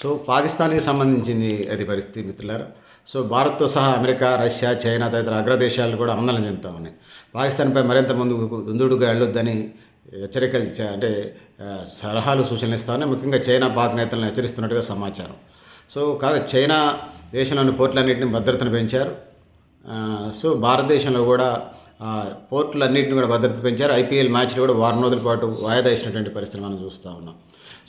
So పాకిస్తాన్కి సంబంధించింది అది పరిస్థితి మిత్రులారా. సో భారత్తో సహా అమెరికా రష్యా చైనా తదితర అగ్రదేశాలు కూడా ఆందోళన చెందుతూ ఉన్నాయి. పాకిస్తాన్పై మరింత ముందుకు దుందుడుగా వెళ్ళొద్దని హెచ్చరికలు అంటే సలహాలు సూచనలు ఇస్తామని ముఖ్యంగా చైనా పాక్ నేతలను హెచ్చరిస్తున్నట్టుగా సమాచారం. సో కాగా చైనా దేశంలోని పోర్టులన్నింటినీ భద్రతను పెంచారు. సో భారతదేశంలో కూడా పోర్టులన్నింటినీ కూడా భద్రత పెంచారు. ఐపీఎల్ మ్యాచ్లు కూడా వారం రోజుల పాటు వాయిదా వేసినటువంటి పరిస్థితి మనం చూస్తూ ఉన్నాం.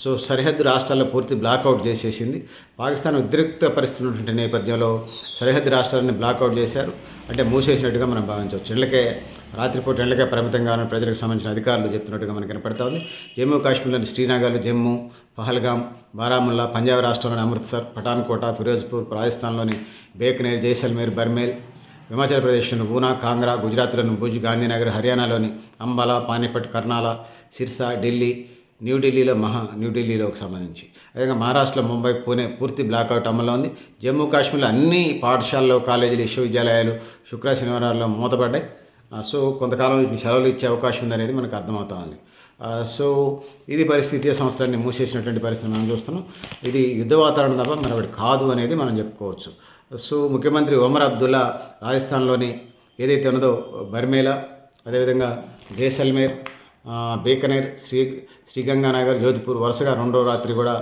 సో సరిహద్దు రాష్ట్రాల్లో పూర్తి బ్లాక్అవుట్ చేసేసింది. పాకిస్తాన్ ఉద్రిక్త పరిస్థితి ఉన్నటువంటి నేపథ్యంలో సరిహద్దు రాష్ట్రాలని బ్లాక్అవుట్ చేశారు. అంటే మూసేసినట్టుగా మనం భావించవచ్చు. ఇళ్ళకే రాత్రిపూట ఇళ్ళకే పరిమితంగా ఉన్న ప్రజలకు సంబంధించిన అధికారులు చెప్తున్నట్టుగా మనకు కనపడతా ఉంది. జమ్మూ కాశ్మీర్లోని శ్రీనగర్ జమ్మూ పహల్గాం బారాముల్లా పంజాబ్ రాష్ట్రంలోని అమృత్సర్ పఠాన్కోట ఫిరోజ్పూర్ రాజస్థాన్లోని బేక్నేర్ జైసల్మేర్ బర్మేల్ హిమాచల్ ప్రదేశ్లోని ఊనా కాంగ్రా గుజరాత్లోని భుజ్ గాంధీనగర్ హర్యానాలోని అంబాలా పానీపట్ కర్నాల సిర్సా ఢిల్లీ న్యూఢిల్లీలో మహా న్యూఢిల్లీలోకి సంబంధించి. అదేవిధంగా మహారాష్ట్రలో ముంబై పూణే పూర్తి బ్లాక్అవుట్ అమల్లో ఉంది. జమ్మూ కాశ్మీర్లో అన్ని పాఠశాలలో కాలేజీలు విశ్వవిద్యాలయాలు శుక్ర శనివారాల్లో మూతపడ్డాయి. సో కొంతకాలం సెలవులు ఇచ్చే అవకాశం ఉందనేది మనకు అర్థమవుతుంది. సో ఇది పరిస్థితి ఈ మూసేసినటువంటి పరిస్థితి మనం చూస్తున్నాం. ఇది యుద్ధ వాతావరణం తప్ప మరొకటి కాదు అనేది మనం చెప్పుకోవచ్చు. సో ముఖ్యమంత్రి ఒమర్ అబ్దుల్లా రాజస్థాన్లోని ఏదైతే ఉన్నదో బర్మేలా అదేవిధంగా జైసల్మేర్ బీకనేర్ శ్రీ శ్రీగంగానగర్ జోధ్పూర్ వరుసగా రెండో రాత్రి కూడా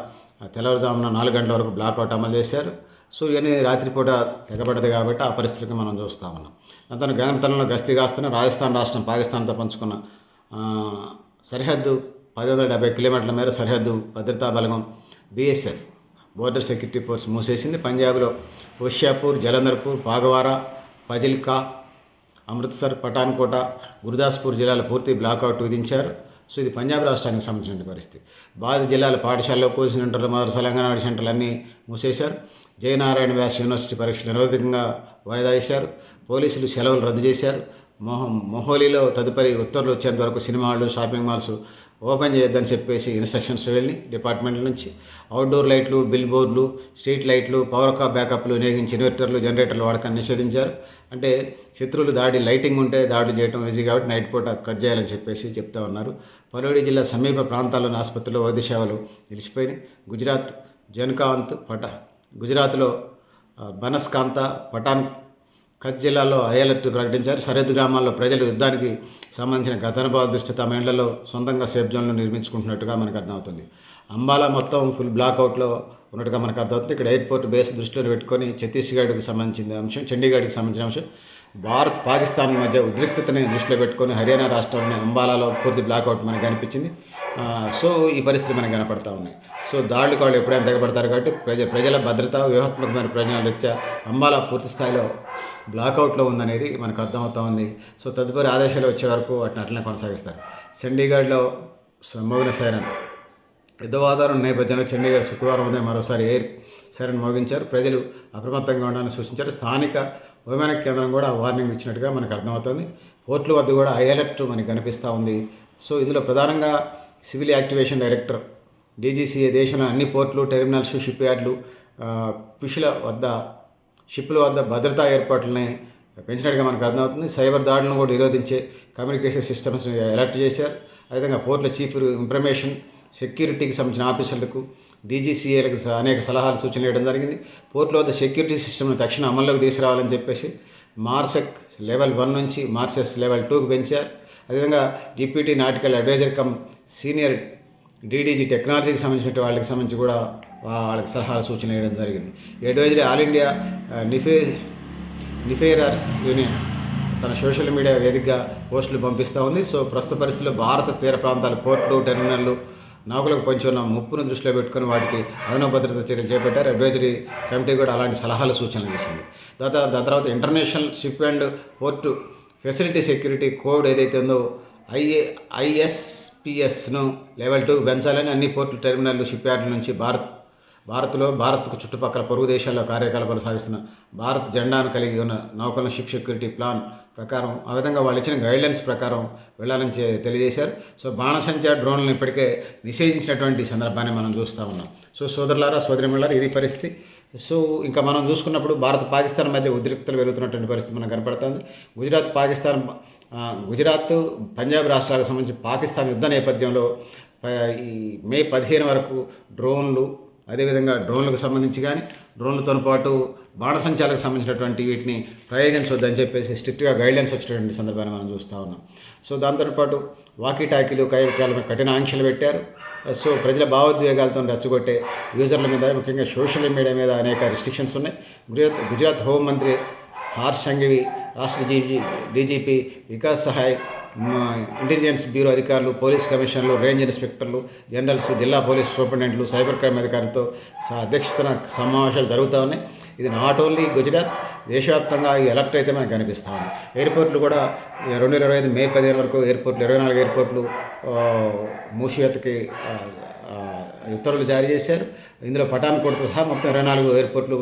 తెల్లవారుజామున నాలుగు గంటల వరకు బ్లాక్అవుట్ అమలు చేశారు. సో ఇవన్నీ రాత్రిపూట తెగబడ్డది కాబట్టి ఆ పరిస్థితికి మనం చూస్తూ ఉన్నాం. అతను గగనతలంలో గస్తీ కాస్తున్న రాజస్థాన్ రాష్ట్రం పాకిస్తాన్తో పంచుకున్న సరిహద్దు పది వందల డెబ్బై కిలోమీటర్ల మేర సరిహద్దు భద్రతా బలగం బీఎస్ఎఫ్ బోర్డర్ సెక్యూరిటీ ఫోర్స్ మూసేసింది. పంజాబ్లో హోషియాపూర్ జలంధర్పూర్ బాగవారా ఫజిల్కా అమృత్సర్ పఠాన్కోట గురుదాస్పూర్ జిల్లాల పూర్తి బ్లాక్అవుట్ విధించారు. సో ఇది పంజాబ్ రాష్ట్రానికి సంబంధించిన పరిస్థితి. బాధిత జిల్లాల పాఠశాలలో కోచింగ్ సెంటర్లు మొదలు తెలంగాణ సెంటర్లు అన్నీ మూసేశారు. జయనారాయణ వ్యాస్ యూనివర్సిటీ పరీక్షలు నిరోధకంగా వాయిదా వేశారు. పోలీసులు సెలవులు రద్దు చేశారు. మొహ మొహోలీలో తదుపరి ఉత్తర్వులు వచ్చేంత వరకు సినిమా హాళ్ళు షాపింగ్ మాల్స్ ఓపెన్ చేయొద్దని చెప్పేసి ఇన్స్ట్రక్షన్స్ వెళ్ళి డిపార్ట్మెంట్ నుంచి. అవుట్డోర్ లైట్లు బిల్ బోర్డులు స్ట్రీట్ లైట్లు పవర్ కా బ్యాకప్లు వినియోగించి ఇన్వర్టర్లు జనరేటర్లు వాడకాన్ని నిషేధించారు. అంటే శత్రువులు దాడి లైటింగ్ ఉంటే దాడులు చేయడం ఈజీ కాబట్టి నైట్ పూట కట్ చేయాలని చెప్పేసి చెప్తా ఉన్నారు. పలోడి జిల్లా సమీప ప్రాంతాల్లోని ఆసుపత్రిలో వైద్య సేవలు నిలిచిపోయినాయి. గుజరాత్ జన్కాంత్ పట గుజరాత్లో బనస్కాంత పఠాన్ కచ్ జిల్లాలో హై అలర్ట్ ప్రకటించారు. సరిహద్దు గ్రామాల్లో ప్రజలు యుద్ధానికి సంబంధించిన గతనుభావ దృష్టి తమ ఇళ్ళలో సొంతంగా సేఫ్ జోన్లు నిర్మించుకుంటున్నట్టుగా మనకు అర్థమవుతుంది. అంబాలా మొత్తం ఫుల్ బ్లాక్అవుట్లో ఉన్నట్టుగా మనకు అర్థమవుతుంది. ఇక్కడ ఎయిర్పోర్ట్ బేస్ దృష్టిలో పెట్టుకొని ఛత్తీస్గఢ్కి సంబంధించిన అంశం చండీగఢ్కి సంబంధించిన అంశం భారత్ పాకిస్తాన్ మధ్య ఉద్రిక్తతని దృష్టిలో పెట్టుకొని హర్యానా రాష్ట్రంలోని అంబాలాలో పూర్తి బ్లాక్అవుట్ మనకు కనిపించింది. సో ఈ పరిస్థితి మనకు కనపడతా ఉన్నాయి. సో దాడులకు వాళ్ళు ఎప్పుడైనా తెగబడతారు కాబట్టి ప్రజ ప్రజల భద్రత వ్యూహాత్మకమైన ప్రయోజనాల రీత్యా అంబాలా పూర్తి స్థాయిలో బ్లాక్అవుట్లో ఉందనేది మనకు అర్థమవుతా ఉంది. సో తదుపరి ఆదేశాలు వచ్చే వరకు వాటిని అట్లనే కొనసాగిస్తారు. చండీగఢ్లో స- మోగిన సైరన్ యుద్ధ వాతావరణం నేపథ్యంలో చండీగఢ్ శుక్రవారం ఉదయం మరోసారి ఎయిర్ సైరన్ మోగించారు. ప్రజలు అప్రమత్తంగా ఉండాలని సూచించారు. స్థానిక విమాన కేంద్రం కూడా వార్నింగ్ ఇచ్చినట్టుగా మనకు అర్థమవుతుంది. పోర్టుల వద్ద కూడా హై అలర్ట్ మనకి కనిపిస్తూ ఉంది. సో ఇందులో ప్రధానంగా సివిల్ యాక్టివేషన్ డైరెక్టర్ డీజీసీఏ దేశంలో అన్ని పోర్టులు టెర్మినల్స్ షిప్ యార్డులు ఫిష్ల వద్ద షిప్ల వద్ద భద్రతా ఏర్పాట్లని పెంచినట్టుగా మనకు అర్థమవుతుంది. సైబర్ దాడులను కూడా నిరోధించే కమ్యూనికేషన్ సిస్టమ్స్ని అలర్ట్ చేశారు. అదేవిధంగా పోర్టుల చీఫ్ ఇన్ఫర్మేషన్ సెక్యూరిటీకి సంబంధించిన ఆఫీసర్లకు డీజీసీఏలకు అనేక సలహాలు సూచనలు ఇవ్వడం జరిగింది. పోర్టుల వద్ద సెక్యూరిటీ సిస్టమ్ను తక్షణ అమల్లోకి తీసుకురావాలని చెప్పేసి మార్సెక్ లెవెల్ వన్ నుంచి మార్సెస్ లెవెల్ టూకి పెంచారు. అదేవిధంగా deputy nautical adviser cum senior DDG టెక్నాలజీకి సంబంధించిన వాళ్ళకి సంబంధించి కూడా వాళ్ళకి సలహాలు సూచనలు ఇవ్వడం జరిగింది. అడ్వైజరీ ఆల్ ఇండియా నిఫే నిఫేరర్స్ యూనియన్ తన సోషల్ మీడియా వేదికగా పోస్టులు పంపిస్తూ ఉంది. సో ప్రస్తుత పరిస్థితుల్లో భారత తీర ప్రాంతాల పోర్టులు టెర్మినల్లు నౌకలకు పొంచి ఉన్న ముప్పును దృష్టిలో పెట్టుకుని వాటికి అదనపు భద్రత చర్యలు చేపట్టారు. అడ్వైజరీ కమిటీ కూడా అలాంటి సలహాలు సూచనలు చేసింది. దాని తర్వాత international ship and port facility security code ఏదైతే ఉందో ఐఏ ఐఎస్పిఎస్ను లెవెల్ టూ పెంచాలని అన్ని పోర్టు టెర్మినల్ షిప్ యార్డుల నుంచి భారత్ భారత్లో భారత్కు చుట్టుపక్కల పొరుగు దేశాల్లో కార్యకలాపాలు సాగిస్తున్న భారత్ జెండాను కలిగి ఉన్న నౌకల షిప్ సెక్యూరిటీ ప్లాన్ ప్రకారం ఆ విధంగా వాళ్ళు ఇచ్చిన గైడ్లైన్స్ ప్రకారం వెళ్ళాలని చే- తెలియజేశారు. సో బాణసంచా డ్రోన్లను ఇప్పటికే నిషేధించినటువంటి సందర్భాన్ని మనం చూస్తూ ఉన్నాం. సో సోదరులారా సోదరిమిళ్ళారా ఇది పరిస్థితి. సో ఇంకా మనం చూసుకున్నప్పుడు భారత్ పాకిస్తాన్ మధ్య ఉద్రిక్తలు పెరుగుతున్నటువంటి పరిస్థితి మనకు కనపడుతుంది. గుజరాత్ పాకిస్తాన్ గుజరాత్ పంజాబ్ రాష్ట్రాలకు సంబంధించి పాకిస్తాన్ యుద్ధ నేపథ్యంలో ఈ మే పదిహేను వరకు డ్రోన్లు అదేవిధంగా డ్రోన్లకు సంబంధించి కానీ డ్రోన్లతో పాటు బాణసంచాలకు సంబంధించినటువంటి వీటిని ప్రయోగించవద్దని చెప్పేసి స్ట్రిక్ట్గా గైడ్లైన్స్ వచ్చినటువంటి సందర్భాన్ని మనం చూస్తూ ఉన్నాం. సో దాంతో పాటు వాకీ టాకీలు కైకాలపై కఠిన ఆంక్షలు పెట్టారు. సో ప్రజల భావోద్వేగాలతో రెచ్చగొట్టే యూజర్ల మీద ముఖ్యంగా సోషల్ మీడియా మీద అనేక రిస్ట్రిక్షన్స్ ఉన్నాయి. గుజరాత్ గుజరాత్ హోంమంత్రి హర్ష్ సంఘవి రాష్ట్ర DG DGP Vikas Sahay intelligence bureau అధికారులు పోలీస్ కమిషన్లు రేంజ్ ఇన్స్పెక్టర్లు జనరల్స్ జిల్లా పోలీస్ సూపరింటెండెంట్లు సైబర్ క్రైమ్ అధికారులతో అధ్యక్షతన సమావేశాలు జరుగుతూ ఉన్నాయి. ఇది నాట్ ఓన్లీ గుజరాత్ దేశవ్యాప్తంగా ఈ ఎలర్ట్ అయితే మనకు కనిపిస్తూ ఉంది. ఎయిర్పోర్ట్లు కూడా రెండు వేల ఇరవై ఐదు మే పదిహేను వరకు ఎయిర్పోర్ట్లు ఇరవై నాలుగు ఎయిర్పోర్ట్లు మూసివేతకి ఉత్తర్వులు జారీ చేశారు. ఇందులో పఠాన్కోట్తో సహా మొత్తం ఇరవై నాలుగు ఎయిర్పోర్ట్లు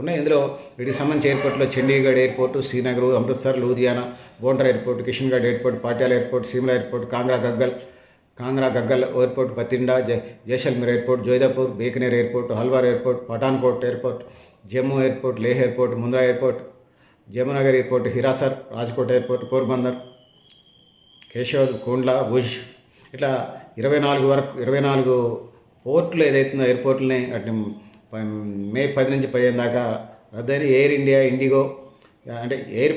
ఉన్నాయి. ఇందులో వీటికి సంబంధించి ఎయిర్పోర్ట్లో Chandigarh airport Srinagar Amritsar Ludhiana Gondra airport Kishangarh airport Patiala airport Shimla airport Kangra Gaggal Kangra Gaggal airport Bathinda Jai Jaisalmer airport Jodhpur Bikaner airport Halwara airport Pathankot airport Jammu airport Leh airport Mundra airport Jamnagar airport Hirasar Rajkot airport Porbandar Keshod Kandla Bhuj. ఇట్లా ఇరవై నాలుగు వరకు ఇరవై నాలుగు పోర్టులు ఏదైతుందో ఎయిర్పోర్ట్లని వాటిని మే పది నుంచి పదిహేను దాకా రద్దయిన ఎయిర్ ఇండియా ఇండిగో అంటే ఎయిర్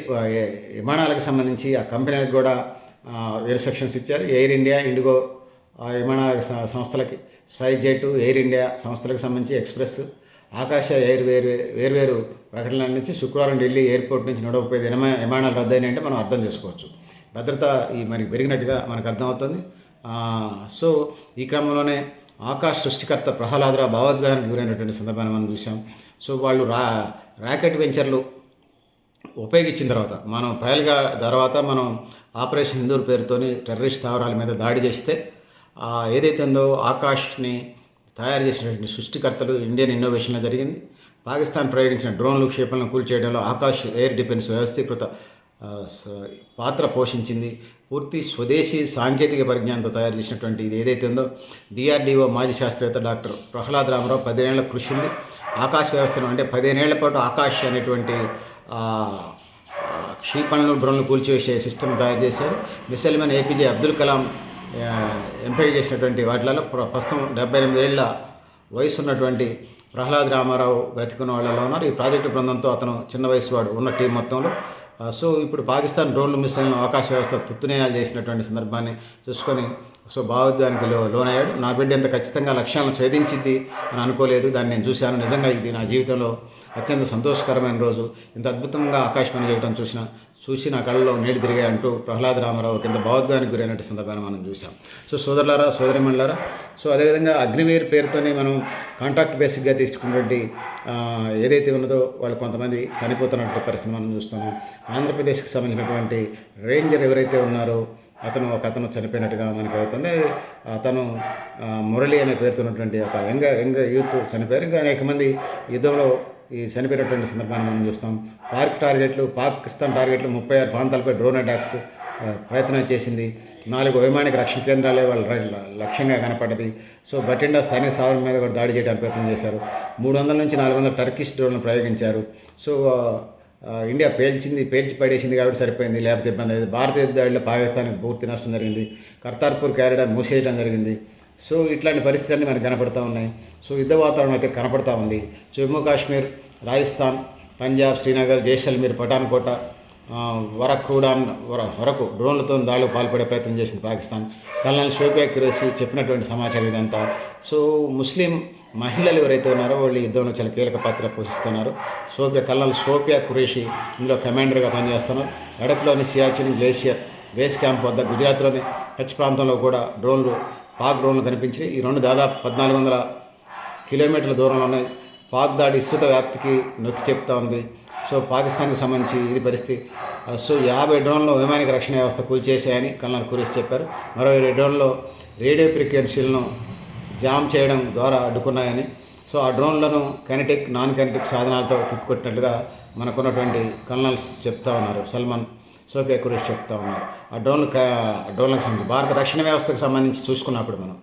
విమానాలకు సంబంధించి ఆ కంపెనీలకు కూడా ఆ, వేరే సెక్షన్స్ ఇచ్చారు. ఎయిర్ ఇండియా ఇండిగో ఆ విమానాల సంస్థలకి స్పైస్ జెట్ ఎయిర్ ఇండియా సంస్థలకు సంబంధించి ఎక్స్ప్రెస్ ఆకాశ ఎయిర్ వేరు వేర్వేరు ప్రకటనల నుంచి శుక్రవారం ఢిల్లీ ఎయిర్పోర్ట్ నుంచి నడవపోయేది విమా విమానాలు రద్దయినాయంటే మనం అర్థం చేసుకోవచ్చు. భద్రత ఈ మరి పెరిగినట్టుగా మనకు అర్థమవుతుంది. సో ఈ క్రమంలోనే ఆకాశ్ సృష్టికర్త ప్రహ్లాదరా భావోద్వేగానికి గురైనటువంటి సందర్భాన్ని మనం చూసాం సో వాళ్ళు రా ర్యాకెట్ వెంచర్లు ఉపయోగించిన తర్వాత మనం ప్రయల్గా తర్వాత మనం ఆపరేషన్ హిందూర్ పేరుతోని టెర్రరిస్ట్ స్థావరాల మీద దాడి చేస్తే ఏదైతే ఉందో ఆకాష్ని తయారు చేసినటువంటి సృష్టికర్తలు ఇండియన్ ఇన్నోవేషన్లో జరిగింది. పాకిస్తాన్ ప్రయోగించిన డ్రోన్లు క్షేపణలను కూల్చేయడంలో ఆకాష్ ఎయిర్ డిఫెన్స్ వ్యవస్థీకృత పాత్ర పోషించింది. పూర్తి స్వదేశీ సాంకేతిక పరిజ్ఞానంతో తయారు చేసినటువంటి ఇది ఏదైతే ఉందో డిఆర్డిఓ మాజీ శాస్త్రవేత్త డాక్టర్ ప్రహ్లాద్ రామరావు పదిహేనేళ్ళ కృషి ఉంది. ఆకాశ వ్యవస్థను అంటే పదిహేనేళ్ళ పాటు ఆకాశ్ అనేటువంటి ఆ, క్షిపణులు డ్రోన్లు కూల్చివేసే సిస్టమ్ తయారు చేశారు. Missile man APJ Abdul Kalam ఎంపిక చేసినటువంటి వాటిలలో ప్ర- ప్రస్తుతం డెబ్బై ఎనిమిది ఏళ్ళ వయసు ఉన్నటువంటి ప్రహ్లాద్ రామారావు బ్రతికున్న వాళ్ళలో ఉన్నారు. ఈ ప్రాజెక్టు బృందంతో అతను చిన్న వయసు వాడు ఉన్న టీం మొత్తంలో. సో ఇప్పుడు పాకిస్తాన్ డ్రోన్లు మిసైల్ను ఆకాశ వ్యవస్థ తుత్తునేయాలు చేసినటువంటి సందర్భాన్ని చూసుకొని సో భావోద్వానికి లో లోనయ్యాడు. నా బిడ్డ ఎంత ఖచ్చితంగా లక్ష్యాలను ఛేదించింది అని అనుకోలేదు. దాన్ని నేను చూశాను. నిజంగా ఇది నా జీవితంలో అత్యంత సంతోషకరమైన రోజు. ఇంత అద్భుతంగా ఆకాశవాణి చేయడం చూసిన చూసి నా కళ్ళలో నేటి తిరిగాయి అంటూ ప్రహ్లాద్ రామారావు కింద భావోద్వానికి గురైనట్టు సందర్భాన్ని మనం చూసాం సో సోదరులారా సోదరిమణులారా సో అదేవిధంగా అగ్నివీర్ పేరుతోనే మనం కాంట్రాక్ట్ బేసిక్గా తీసుకున్నటువంటి ఏదైతే ఉన్నదో వాళ్ళు కొంతమంది చనిపోతున్నటువంటి పరిస్థితి మనం చూస్తున్నాం. ఆంధ్రప్రదేశ్కి సంబంధించినటువంటి రేంజర్ ఎవరైతే ఉన్నారో అతను ఒక అతను చనిపోయినట్టుగా మనకి అవుతుంది. అతను మురళి అనే పేరుతో ఉన్నటువంటి ఒక యంగ యంగ యూత్ చనిపోయారు. ఇంకా అనేక మంది యుద్ధంలో ఈ చనిపోయినటువంటి సందర్భాన్ని మనం చూస్తాం. పార్క్ టార్గెట్లు పాకిస్తాన్ టార్గెట్లు ముప్పై ఆరు ప్రాంతాలపై డ్రోన్ అటాక్ ప్రయత్నం చేసింది. నాలుగు వైమానిక రక్షణ కేంద్రాలే వాళ్ళ లక్ష్యంగా కనపడ్డది. సో బటిండా స్థానిక స్థావరం మీద కూడా దాడి చేయడానికి ప్రయత్నం చేశారు. మూడు వందల నుంచి నాలుగు వందల టర్కిష్ డ్రోన్లు ప్రయోగించారు. సో ఇండియా పేల్చింది పేల్చి పడేసింది కాబట్టి సరిపోయింది. లేకపోతే ఇబ్బంది అయింది భారతీయ దాడిలో పాకిస్తాన్కి పూర్తి నష్టం జరిగింది. కర్తార్పూర్ క్యారిడార్ మూసేయడం జరిగింది. సో ఇట్లాంటి పరిస్థితులన్నీ మనకు కనపడతా ఉన్నాయి. సో యుద్ధ వాతావరణం అయితే కనపడతా ఉంది. సో జమ్మూ కాశ్మీర్ రాజస్థాన్ పంజాబ్ శ్రీనగర్ జైసల్మీర్ పఠాన్కోట వరకుడాన్ వర వరకు డ్రోన్లతో దాడులకు పాల్పడే ప్రయత్నం చేసింది పాకిస్తాన్. కల్నల్ షోపియా క్యూరేసి చెప్పినటువంటి సమాచారం ఇదంతా. సో ముస్లిం మహిళలు ఎవరైతే ఉన్నారో వాళ్ళు యుద్ధంలో చాలా కీలక పాత్ర పోషిస్తున్నారు. సోపియా కల్నల్ సోపియా కురేషి ఇందులో కమాండర్గా పనిచేస్తున్నారు. లడఖ్లోని సియాచిన్ గ్లేషియర్ బేస్ క్యాంప్ వద్ద గుజరాత్లోని కచ్ ప్రాంతంలో కూడా డ్రోన్లు పాక్ డ్రోన్లు కనిపించాయి ఈ రెండు దాదాపు పద్నాలుగు వందల కిలోమీటర్ల దూరంలో ఉన్నాయి. పాక్ దాడి విస్తృత వ్యాప్తికి నొక్కి చెప్తా ఉంది. సో పాకిస్తాన్కి సంబంధించి ఇది పరిస్థితి. సో యాభై డ్రోన్లు వైమానిక రక్షణ వ్యవస్థ కూల్చేశాయని కల్నల్ కురేష్ చెప్పారు. మరో ఇరవై డ్రోన్లు రేడియో ఫ్రీక్వెన్సీలను జామ్ చేయడం ద్వారా అడ్డుకున్నాయని. సో ఆ డ్రోన్లను కైనటిక్ నాన్ కనెటిక్ సాధనాలతో తిప్పుకొట్టినట్లుగా మనకున్నటువంటి కల్నల్స్ చెప్తా ఉన్నారు. సల్మాన్ సోఫియా కురేష్ చెప్తా ఉన్నారు. ఆ డ్రోన్లు డ్రోన్లకు సంబంధించి భారత రక్షణ వ్యవస్థకు సంబంధించి చూసుకున్నప్పుడు మనం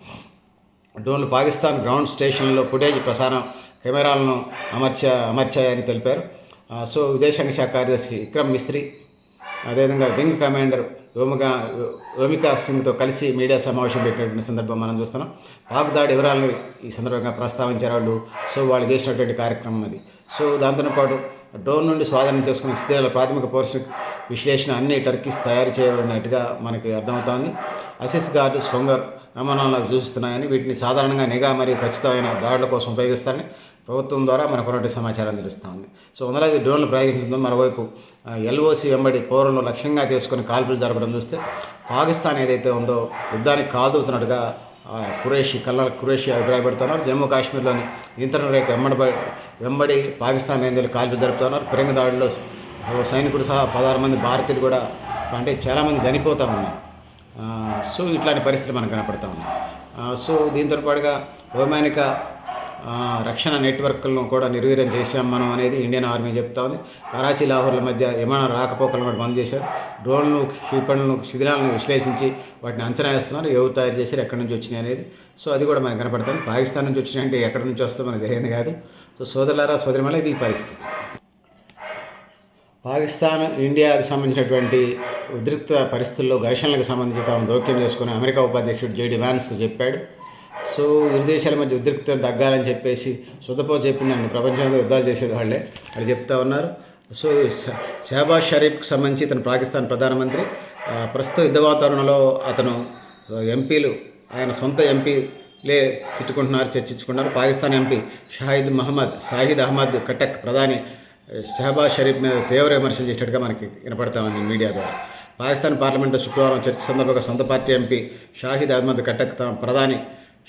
డ్రోన్లు పాకిస్తాన్ గ్రౌండ్ స్టేషన్లో ఫుటేజ్ ప్రసారం కెమెరాలను అమర్చా అమర్చాయని తెలిపారు. సో విదేశాంగ శాఖ కార్యదర్శి విక్రమ్ మిస్త్రి అదేవిధంగా వింగ్ కమాండర్ వ్యోమిక వ్యోమికా సింగ్తో కలిసి మీడియా సమావేశం పెట్టినటువంటి సందర్భం మనం చూస్తున్నాం. పాక్ దాడి వివరాలను ఈ సందర్భంగా ప్రస్తావించారు వాళ్ళు. సో వాళ్ళు చేసినటువంటి కార్యక్రమం అది. సో దాంతో పాటు డ్రోన్ నుండి స్వాధీనం చేసుకున్న స్థితిలో ప్రాథమిక పౌరుష విశ్లేషణ అన్ని టర్కీస్ తయారు చేయబడినట్టుగా మనకి అర్థమవుతోంది. అసిస్ గార్డు సొంగర్ నమూనాలకు చూస్తున్నాయని వీటిని సాధారణంగా నిఘా మరియు ఖచ్చితమైన దాడుల కోసం ఉపయోగిస్తారని ప్రభుత్వం ద్వారా మనకు ఉన్నటువంటి సమాచారం తెలుస్తూ ఉంది. సో వందలాది డ్రోన్లు ప్రయోగించడం మరోవైపు ఎల్ఓసి వెంబడి పౌరులను లక్ష్యంగా చేసుకుని కాల్పులు జరపడం చూస్తే పాకిస్తాన్ ఏదైతే ఉందో యుద్ధానికి కాదుతున్నట్టుగా కురేషి కల్లాల కురేషి అభిప్రాయపడుతున్నారు. జమ్మూ కాశ్మీర్లోని నియంత్రణ రేఖ వెంబడి వెంబడి పాకిస్తాన్ రేంజ్లో కాల్పులు జరుపుతున్నారు. ఫిరంగి దాడిలో సైనికుడు సహా పదహారు మంది భారతీయులు కూడా అంటే చాలామంది చనిపోతూ ఉన్నారు. సో ఇట్లాంటి పరిస్థితులు మనకు కనపడతా ఉన్నాయి. సో దీంతో పాటుగా వైమానిక రక్షణ నెట్వర్క్లను కూడా నిర్వీర్యం చేశాం మనం అనేది ఇండియన్ ఆర్మీ చెప్తా ఉంది. కరాచీ లాహోర్ల మధ్య విమాన రాకపోకలను కూడా బంద్ చేశారు. డ్రోన్లు క్షిపణులను శిథిలాలను విశ్లేషించి వాటిని అంచనా వేస్తున్నారు. ఎవరు తయారు చేశారు ఎక్కడి నుంచి వచ్చినాయి అనేది. సో అది కూడా మనకు కనపడుతుంది పాకిస్తాన్ నుంచి వచ్చినాయి అంటే ఎక్కడి నుంచి వస్తే మనకు తెలియదు కాదు. సో సోదరులారా సోదరిమల ఇది పరిస్థితి. పాకిస్తాన్ ఇండియాకు సంబంధించినటువంటి ఉద్రిక్త పరిస్థితుల్లో ఘర్షణలకు సంబంధించి తాము జోక్యం చేసుకుని అమెరికా ఉపాధ్యక్షుడు జేడి వ్యాన్స్ చెప్పాడు. సో ఇరు దేశాల మధ్య ఉద్రిక్తలు తగ్గాలని చెప్పేసి సుతపో చెప్పిందండి ప్రపంచంలో యుద్ధాలు చేసేది వాళ్ళే. చెప్తా ఉన్నారు. సో షహబాజ్ షరీఫ్కి సంబంధించి ఇతను పాకిస్తాన్ ప్రధానమంత్రి. ప్రస్తుత యుద్ధ వాతావరణంలో అతను ఎంపీలు ఆయన సొంత ఎంపీలే తిట్టుకుంటున్నారు చర్చించుకుంటున్నారు. పాకిస్తాన్ ఎంపీ షాహిద్ మహమ్మద్ షాహిద్ అహ్మద్ కటక్ ప్రధాని షహబాజ్ షరీఫ్ మీద తీవ్ర విమర్శలు చేసినట్టుగా మనకి వినపడతా ఉంది మీడియా ద్వారా. పాకిస్తాన్ పార్లమెంటు శుక్రవారం చర్చ సందర్భంగా సొంత పార్టీ ఎంపీ షాహిద్ అహ్మద్ కటక్ తన ప్రధాని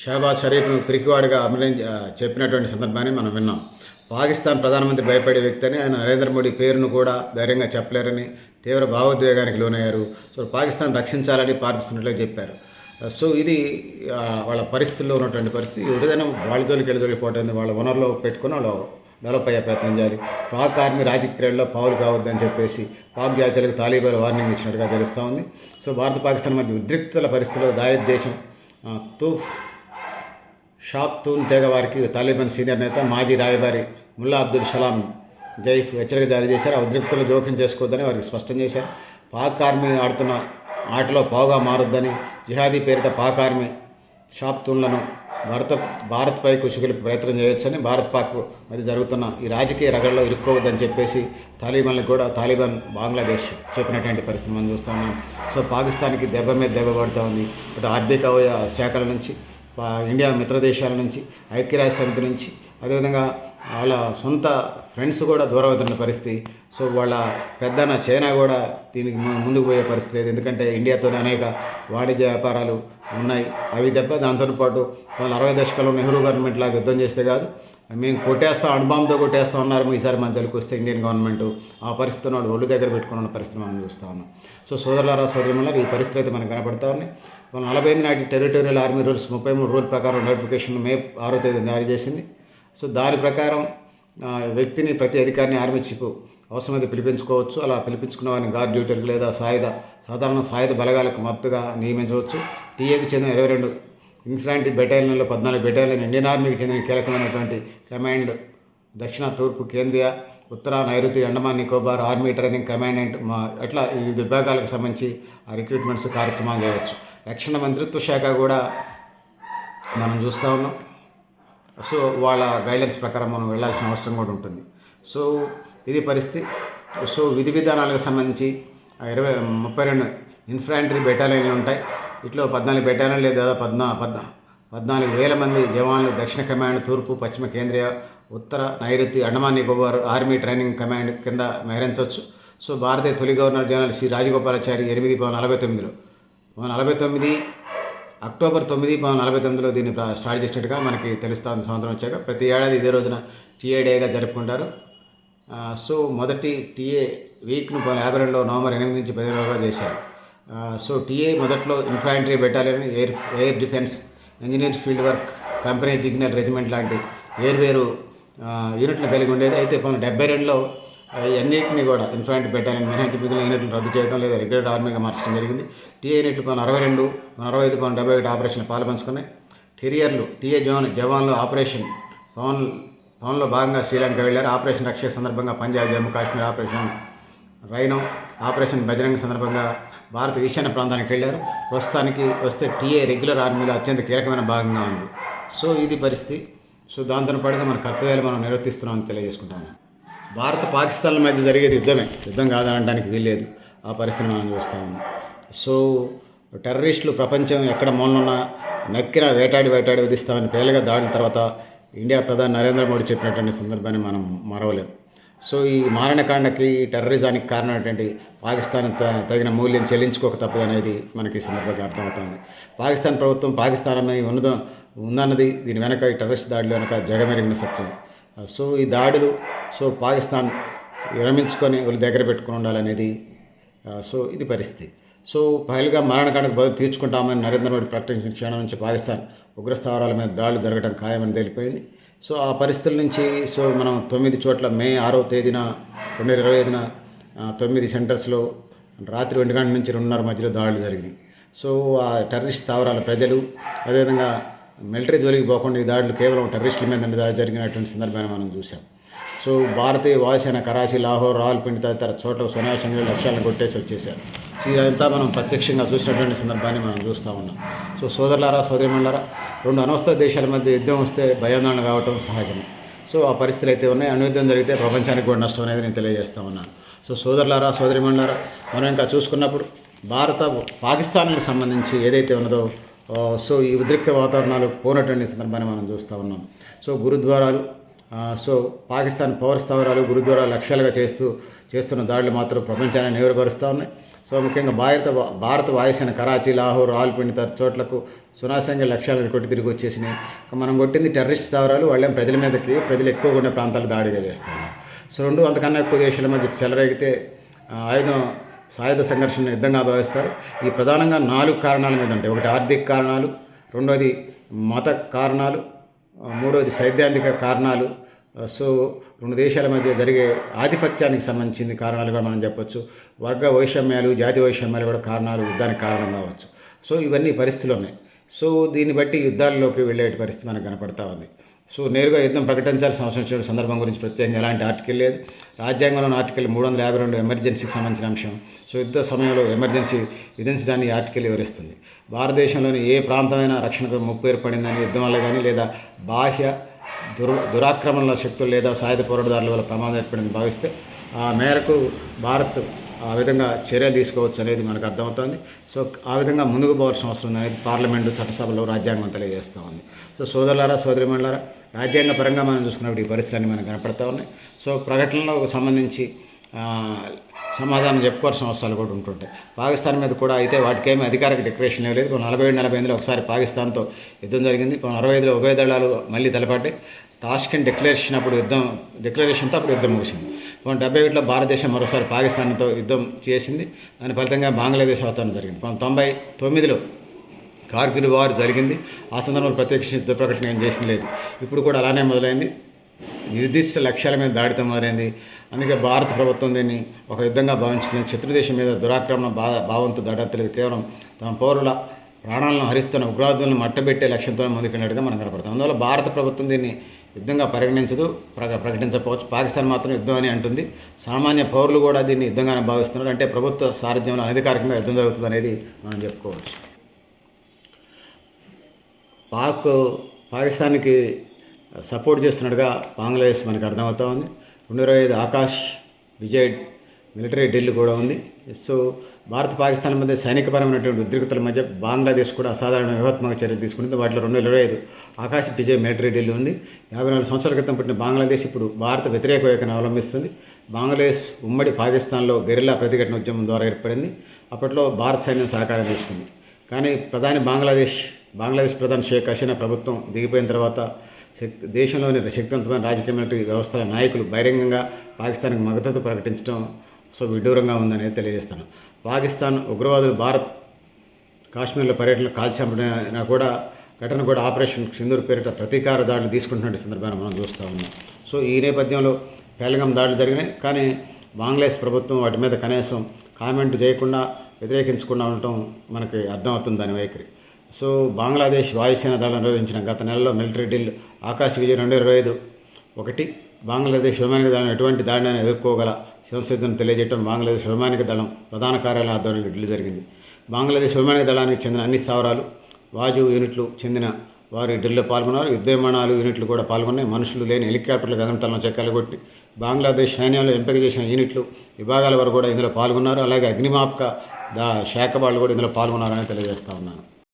షహబాజ్ షరీఫ్ను పిరికివాడిగా అభినయం చెప్పినటువంటి సందర్భాన్ని మనం విన్నాం. పాకిస్తాన్ ప్రధానమంత్రి భయపడే వ్యక్తి అని ఆయన నరేంద్ర మోడీ పేరును కూడా ధైర్యంగా చెప్పలేరని తీవ్ర భావోద్వేగానికి లోనయ్యారు. సో పాకిస్తాన్ రక్షించాలని ప్రార్థిస్తున్నట్లే చెప్పారు. సో ఇది వాళ్ళ పరిస్థితుల్లో ఉన్నటువంటి పరిస్థితి. ఏదైనా వాళ్ళ జోలికి వెళ్ళిపోవటం వాళ్ళ వనరులో పెట్టుకుని వాళ్ళు డెవలప్ అయ్యే ప్రయత్నం చేయాలి. పాక్ ఆర్మీ రాజకీయాల్లో పావులు కావద్దని చెప్పేసి పాక్ జాతీయులకు తాలిబాన్ వార్నింగ్ ఇచ్చినట్టుగా తెలుస్తూ ఉంది. సో భారత పాకిస్తాన్ మధ్య ఉద్రిక్తల పరిస్థితుల్లో దాయ దేశం తూఫ్ షాప్ తూన్ తెగ వారికి తాలిబాన్ సీనియర్ నేత మాజీ రాయబారి ముల్లా అబ్దుల్ సలాం జైఫ్ హెచ్చరిక జారీ చేశారు. ఆ ఉద్రిక్తులు జోక్యం చేసుకోవద్దని వారికి స్పష్టం చేశారు. పాక్ ఆర్మీ ఆడుతున్న ఆటలో పావుగా మారొద్దని జిహాదీ పేరిట పాక్ ఆర్మీ షాప్ తూన్లను భారత భారత్పై కుషుకులకు ప్రయత్నం చేయొచ్చని భారత్ పాక్ మధ్య జరుగుతున్న ఈ రాజకీయ రగడలో ఇరుక్కోవద్దని చెప్పేసి తాలిబాన్లకు కూడా తాలిబాన్ బంగ్లాదేశ్ చెప్పినటువంటి పరిస్థితి మనం చూస్తున్నాం. సో పాకిస్తాన్కి దెబ్బ మీద దెబ్బ పడుతూ ఉంది ఇటు ఆర్థిక శాఖల నుంచి ఇండియా మిత్ర దేశాల నుంచి ఐక్యరాజ్య సమితి నుంచి అదేవిధంగా వాళ్ళ సొంత ఫ్రెండ్స్ కూడా దూరం అవుతున్న పరిస్థితి. సో వాళ్ళ పెద్దన చైనా కూడా దీనికి ముందుకు పోయే పరిస్థితి లేదు. ఎందుకంటే ఇండియాతోనే అనేక వాణిజ్య వ్యాపారాలు ఉన్నాయి. అవి దెబ్బ దాంతో పాటు వాళ్ళు అరవై దశకంలో నెహ్రూ గవర్నమెంట్ లాగా యుద్ధం చేస్తే కాదు మేము కొట్టేస్తాం అణుబాంబుతో కొట్టేస్తా ఉన్నారు ఈసారి మన తెలుగు వస్తే ఇండియన్ గవర్నమెంట్. ఆ పరిస్థితిని వాళ్ళు ఒళ్ళు దగ్గర పెట్టుకున్న పరిస్థితి మనం చూస్తూ ఉన్నాం. సో సోదరులారా సోదరుల ఈ పరిస్థితి అయితే మనకు కనపడతా ఉన్నాయి నలభై ఎనిమిది నాటి టెరిటోరియల్ ఆర్మీ రూల్స్ ముప్పై మూడు రూల్ ప్రకారం నోటిఫికేషన్ మే ఆరో తేదీ జారీ చేసింది. సో దాని ప్రకారం వ్యక్తిని ప్రతి అధికారిని ఆర్మీ చీఫ్ అవసరమైతే పిలిపించుకోవచ్చు. అలా పిలిపించుకున్న వారిని గార్డ్ డ్యూటీలకు లేదా సాయుధ సాధారణ సాయుధ బలగాలకు మత్తుగా నియమించవచ్చు. టీఏకి చెందిన ఇరవై రెండు ఇన్ఫ్రాంట్రీ బెటాలియన్లో పద్నాలుగు బెటాలియన్ ఇండియన్ ఆర్మీకి చెందిన కీలకమైనటువంటి కమాండ్ దక్షిణ తూర్పు కేంద్రీయ ఉత్తర నైరుతి Andaman Nicobar army training commandant మా అట్లా ఈ విభాగాలకు సంబంధించి ఆ రిక్రూట్మెంట్స్ కార్యక్రమాలు చేయవచ్చు. రక్షణ మంత్రిత్వ శాఖ కూడా మనం చూస్తూ ఉన్నాం. సో వాళ్ళ గైడ్లైన్స్ ప్రకారం మనం వెళ్ళాల్సిన అవసరం కూడా ఉంటుంది. సో ఇది పరిస్థితి. సో విధి విధానాలకు సంబంధించి ఆ ఇరవై ముప్పై రెండు ఇన్ఫ్రాంట్రీ బెటాలియన్లు ఉంటాయి. ఇట్లో పద్నాలుగు బెటాలియన్లు లేదా. పద్నా పద్నా పద్నాలుగు వేల మంది జవాన్లు దక్షిణ కమాండ్ తూర్పు పశ్చిమ కేంద్రీయ ఉత్తర నైరుతి Andaman Nicobar army training command కింద మెహరించవచ్చు. సో భారతీయ తొలి గవర్నర్ జనరల్ శ్రీ రాజగోపాలాచారి ఎనిమిది నలభై తొమ్మిదిలో నలభై తొమ్మిది అక్టోబర్ తొమ్మిది నలభై తొమ్మిదిలో దీన్ని స్టార్ట్ చేసినట్టుగా మనకి తెలుస్తుంది సంవత్సరం వచ్చాక. ప్రతి ఏడాది ఇదే రోజున టీఏ డేగా జరుపుకుంటారు. సో మొదటి టీఏ వీక్ను యాభై రెండులో నవంబర్ ఎనిమిది నుంచి పదిహేనుగా చేశారు. సో టీఏ మొదట్లో infantry battalion air air defence engineer field work company signal regiment లాంటి వేర్వేరు ఆ, యూనిట్లు కలిగి ఉండేది. అయితే పంతొమ్మిది డెబ్బై రెండులో అన్నింటినీ కూడా ఇన్ఫాంట్రీ పెట్టాలని మినహాయించి మిగిలిన రద్దు చేయడం లేదా రెగ్యులర్ ఆర్మీగా మార్చడం జరిగింది. టీఏ నెట్ పని అరవై రెండు అరవై ఐదు పని డెబ్బై ఒకటి ఆపరేషన్ పాల్పంచుకున్నాయి. టెరియర్లు టీఏ జవాన్ జవాన్లు ఆపరేషన్ పవన్ పవన్లో భాగంగా శ్రీలంక వెళ్ళారు. ఆపరేషన్ రక్ష సందర్భంగా Punjab Jammu Kashmir operation rhino operation Bajrang సందర్భంగా భారత ఈశాన్య ప్రాంతానికి వెళ్ళారు. ప్రస్తుతానికి వస్తే టీఏ రెగ్యులర్ ఆర్మీలో అత్యంత కీలకమైన భాగంగా ఉంది. సో ఇది పరిస్థితి. సో దాంతో పాటుగా మన కర్తవ్యాలు మనం నిర్వర్తిస్తున్నామని తెలియజేసుకుంటాను. భారత పాకిస్తాన్ల మధ్య జరిగేది యుద్ధమే. యుద్ధం కాదనడానికి వీల్లేదు. ఆ పరిస్థితిని మనం చూస్తూ ఉన్నాం. సో టెర్రరిస్టులు ప్రపంచం ఎక్కడ మూలనున్నా నక్కిన వేటాడి వేటాడి విధిస్తామని పేలగా దాడిన తర్వాత ఇండియా ప్రధాని నరేంద్ర మోడీ చెప్పినటువంటి సందర్భాన్ని మనం మరవలేం. సో ఈ మారణకాండకి ఈ టెర్రరిజానికి కారణమైనటువంటి పాకిస్తాన్ త- తగిన మూల్యం చెల్లించుకోక తప్పదు అనేది మనకి ఈ సందర్భంగా అర్థమవుతుంది. పాకిస్తాన్ ప్రభుత్వం పాకిస్తాన్ ఉన్నదో ఉందన్నది దీని వెనక ఈ టెర్రరిస్ట్ దాడులు వెనక జగమెరిగిన సత్యం. సో ఈ దాడులు సో పాకిస్తాన్ విరమించుకొని వాళ్ళు దగ్గర పెట్టుకుని ఉండాలనేది సో ఇది పరిస్థితి. సో పైలుగా మరణకాండకు బదులు తీర్చుకుంటామని నరేంద్ర మోడీ ప్రకటించిన క్షణం నుంచి పాకిస్తాన్ ఉగ్రస్థావరాల మీద దాడులు జరగడం ఖాయమని తెలిపోయింది. సో ఆ పరిస్థితుల నుంచి సో మనం తొమ్మిది చోట్ల మే ఆరో తేదీన రెండు వేల ఇరవై ఐదున తొమ్మిది సెంటర్స్లో రాత్రి ఒంటి గంట నుంచి రెండున్నర మధ్యలో దాడులు జరిగినాయి. సో ఆ టెర్రరిస్ట్ స్థావరాల ప్రజలు అదేవిధంగా మిలిటరీ జోలికి పోకుండా ఈ దాడులు కేవలం టెర్రరిస్టుల మీద దాడి జరిగినటువంటి సందర్భాన్ని మనం చూసాం సో భారతీయ వాయుసేన కరాచీ లాహోర్ రావల్పిండి తదితర చోట్ల సునాయాసంగా లక్ష్యాలను కొట్టేసి వచ్చేసారు ఇదంతా మనం ప్రత్యక్షంగా చూసినటువంటి సందర్భాన్ని మనం చూస్తూ ఉన్నాం. సో సోదరులారా సోదరిమండలారా రెండు అనవస్థ దేశాల మధ్య యుద్ధం వస్తే భయాందోళన కావటం సహజమే. సో ఆ పరిస్థితులు అయితే ఉన్నాయి. అనుయుద్ధం జరిగితే ప్రపంచానికి కూడా నష్టం అనేది నేను తెలియజేస్తా ఉన్నాను. సో సోదరులారా సోదరిమండలారా మనం ఇంకా చూసుకున్నప్పుడు భారత పాకిస్తాన్కి సంబంధించి ఏదైతే ఉన్నదో సో ఈ ఉద్రిక్త వాతావరణాలు పోనటువంటి సందర్భాన్ని మనం చూస్తూ ఉన్నాం. సో గురుద్వారాలు సో పాకిస్తాన్ పౌర స్థావరాలు గురుద్వారాలు లక్ష్యాలుగా చేస్తూ చేస్తున్న దాడులు మాత్రం ప్రపంచాన్ని నివరపరుస్తూ ఉన్నాయి. సో ముఖ్యంగా భారత భారత వాయుసేన కరాచీ లాహోర్ రాల్పిండి తర చోట్లకు సునాశంగా లక్ష్యాలను కొట్టి తిరిగి వచ్చేసినాయి. మనం కొట్టింది టెర్రరిస్ట్ స్థావరాలు వాళ్ళేం ప్రజల మీదకి ప్రజలు ఎక్కువగా ఉండే ప్రాంతాలు దాడిగా చేస్తున్నారు సో రెండు అంతకన్నా ఎక్కువ దేశాల మధ్య చెలరేగితే ఆయుధం సాయుధ సంఘర్షణ యుద్ధంగా భావిస్తారు. ఈ ప్రధానంగా నాలుగు కారణాల మీద ఉంటాయి. ఒకటి ఆర్థిక కారణాలు రెండోది మత కారణాలు మూడోది సైద్ధాంతిక కారణాలు. సో రెండు దేశాల మధ్య జరిగే ఆధిపత్యానికి సంబంధించింది కారణాలుగా మనం చెప్పొచ్చు. వర్గ వైషమ్యాలు జాతి వైషమ్యాలు కూడా కారణాలు యుద్ధానికి కారణం కావచ్చు. సో ఇవన్నీ పరిస్థితులు ఉన్నాయి. సో దీన్ని బట్టి యుద్ధాల్లోకి వెళ్ళే పరిస్థితి మనకు కనపడతా ఉంది. సో నేరుగా యుద్ధం ప్రకటించాల్సిన అవసరం వచ్చిన సందర్భం గురించి ప్రత్యేకంగా ఎలాంటి ఆర్టికల్ లేదు. రాజ్యాంగంలోని ఆర్టికల్ మూడు వందల యాభై రెండు ఎమర్జెన్సీకి సంబంధించిన అంశం. సో యుద్ధ సమయంలో ఎమర్జెన్సీ విధించడాన్ని ఆర్టికల్ వివరిస్తుంది. భారతదేశంలోని ఏ ప్రాంతమైన రక్షణకు ముప్పు ఏర్పడిందని యుద్ధం వల్ల కానీ లేదా బాహ్య దుర్ దురాక్రమణల శక్తులు లేదా సాయుధ పోరాటదారుల వల్ల ప్రమాదం ఏర్పడింది భావిస్తే ఆ మేరకు భారత్ ఆ విధంగా చర్యలు తీసుకోవచ్చు అనేది మనకు అర్థమవుతుంది. సో ఆ విధంగా ముందుకు పోవాల్సిన అవసరం ఉంది అనేది పార్లమెంటు చట్టసభలో రాజ్యాంగం తెలియజేస్తూ ఉంది. సో సోదరులారా సోదరిమణులారా రాజ్యాంగ పరంగా మనం చూసుకున్నప్పుడు ఈ పరిస్థితులన్నీ మనకు కనపడతా ఉన్నాయి. సో ప్రకటనలకు సంబంధించి సమాధానం చెప్పుకోవాల్సిన అవసరాలు కూడా ఉంటుంటాయి. పాకిస్తాన్ మీద కూడా అయితే వాటికేమీ అధికారిక డిక్లరేషన్ లేదు. నలభై ఏడు నలభై ఎనిమిదిలో ఒకసారి పాకిస్తాన్తో యుద్ధం జరిగింది. అరవై ఐదులో ఉభయ దళాలు మళ్ళీ తలపడ్డాయి. తాష్కెంట్ డిక్లరేషన్ అప్పుడు యుద్ధం డిక్లరేషన్తో అప్పుడు యుద్ధం ముగిసింది. డెబ్బై ఒకటిలో భారతదేశం మరోసారి పాకిస్తాన్తో యుద్ధం చేసింది. దాని ఫలితంగా బంగ్లాదేశ్ అవతరణ జరిగింది. తొంభై తొమ్మిదిలో కార్గిల్ వార్ జరిగింది. ఆ సందర్భంలో ప్రత్యక్ష యుద్ధ ప్రకటన ఏం చేసింది లేదు. ఇప్పుడు కూడా అలానే మొదలైంది. నిర్దిష్ట లక్ష్యాల మీద దాడితో మొదలైంది. అందుకే భారత ప్రభుత్వం దీన్ని ఒక యుద్ధంగా భావించుకుని శత్రుదేశం మీద దురాక్రమణ బా భావంతో దాడతలేదు కేవలం తమ పౌరుల ప్రాణాలను హరిస్తున్న ఉగ్రవాదులను మట్టబెట్టే లక్ష్యంతో ముందుకెళ్ళినట్టుగా మనం కనపడతాం. అందువల్ల భారత ప్రభుత్వం దీన్ని యుద్ధంగా పరిగణించదు ప్రకటించకపోవచ్చు. పాకిస్తాన్ మాత్రం యుద్ధం అని అంటుంది. సామాన్య పౌరులు కూడా దీన్ని యుద్ధంగానే భావిస్తున్నారు. అంటే ప్రభుత్వ సారథ్యంలో అనధికారికంగా యుద్ధం జరుగుతుంది అనేది మనం చెప్పుకోవచ్చు. పాక్ పాకిస్తాన్కి సపోర్ట్ చేస్తున్నట్టుగా బంగ్లాదేశ్ మనకు అర్థమవుతా ఉంది. రెండు ఇరవై ఐదు ఆకాష్ విజయ్ మిలిటరీ ఢిల్లీ కూడా ఉంది. సో భారత్ పాకిస్తాన్ మధ్య సైనికపరమైనటువంటి ఉద్రిక్తల మధ్య బంగ్లాదేశ్ కూడా అసాధారణ వ్యూహాత్మక చర్యలు తీసుకుంది. వాటిలో రెండు వేల ఇరవై ఐదు ఆకాశ విజయ్ మిలిటరీ ఢిల్లీ ఉంది. యాభై నాలుగు సంవత్సరాల క్రితం పుట్టిన బంగ్లాదేశ్ ఇప్పుడు భారత వ్యతిరేక వైఖరిని అవలంబిస్తుంది. బంగ్లాదేశ్ ఉమ్మడి పాకిస్తాన్లో గెరిల్లా ప్రతిఘటన ఉద్యమం ద్వారా ఏర్పడింది. అప్పట్లో భారత సైన్యం సహకారం తీసుకుంది. కానీ ప్రధాని బంగ్లాదేశ్ బంగ్లాదేశ్ ప్రధాని షేక్ హసీనా ప్రభుత్వం దిగిపోయిన తర్వాత శక్తి దేశంలోని శక్తివంతమైన రాజకీయ వ్యవస్థల నాయకులు బహిరంగంగా పాకిస్తాన్కి మద్దతు ప్రకటించడం సో విడ్డూరంగా ఉందనేది తెలియజేస్తాను. పాకిస్తాన్ ఉగ్రవాదులు భారత్ కాశ్మీర్లో పర్యటనలు కాల్చంపడినా కూడా ఘటన కూడా ఆపరేషన్ సింధూర్ పేరిట ప్రతీకార దాడులు తీసుకుంటున్న సందర్భాన్ని మనం చూస్తూ ఉన్నాం. సో ఈ నేపథ్యంలో పేలగం దాడులు జరిగినాయి. కానీ బంగ్లాదేశ్ ప్రభుత్వం వాటి మీద కనీసం కామెంట్ చేయకుండా వ్యతిరేకించకుండా ఉండటం మనకి అర్థమవుతుంది దాని వైఖరి. సో బంగ్లాదేశ్ వాయుసేన దళం నిర్వహించిన గత నెలలో మిలిటరీ డ్రిల్ ఆకాశ విజయ్ రెండు ఇరవై ఐదు ఒకటి బంగ్లాదేశ్ వైమానిక దళం ఎటువంటి దాడిని ఎదుర్కోగల సంసిద్ధం తెలియజేయడం బంగ్లాదేశ్ వైమానిక దళం ప్రధాన కార్యాలయం ఆధ్వర్యంలో ఢిల్లీ జరిగింది. బంగ్లాదేశ్ వైమానిక దళానికి చెందిన అన్ని స్థావరాలు వాజు యూనిట్లు చెందిన వారు ఢిల్లీలో పాల్గొన్నారు. యుద్ధ విమానాలు యూనిట్లు కూడా పాల్గొన్నాయి. మనుషులు లేని హెలికాప్టర్లు గగనతలను చెక్కలు కొట్టి బంగ్లాదేశ్ సైన్యంలో ఎంపిక చేసిన యూనిట్లు విభాగాల వారు కూడా ఇందులో పాల్గొన్నారు. అలాగే అగ్నిమాపక దా శాఖ వాళ్ళు కూడా ఇందులో పాల్గొన్నారని తెలియజేస్తా ఉన్నాను.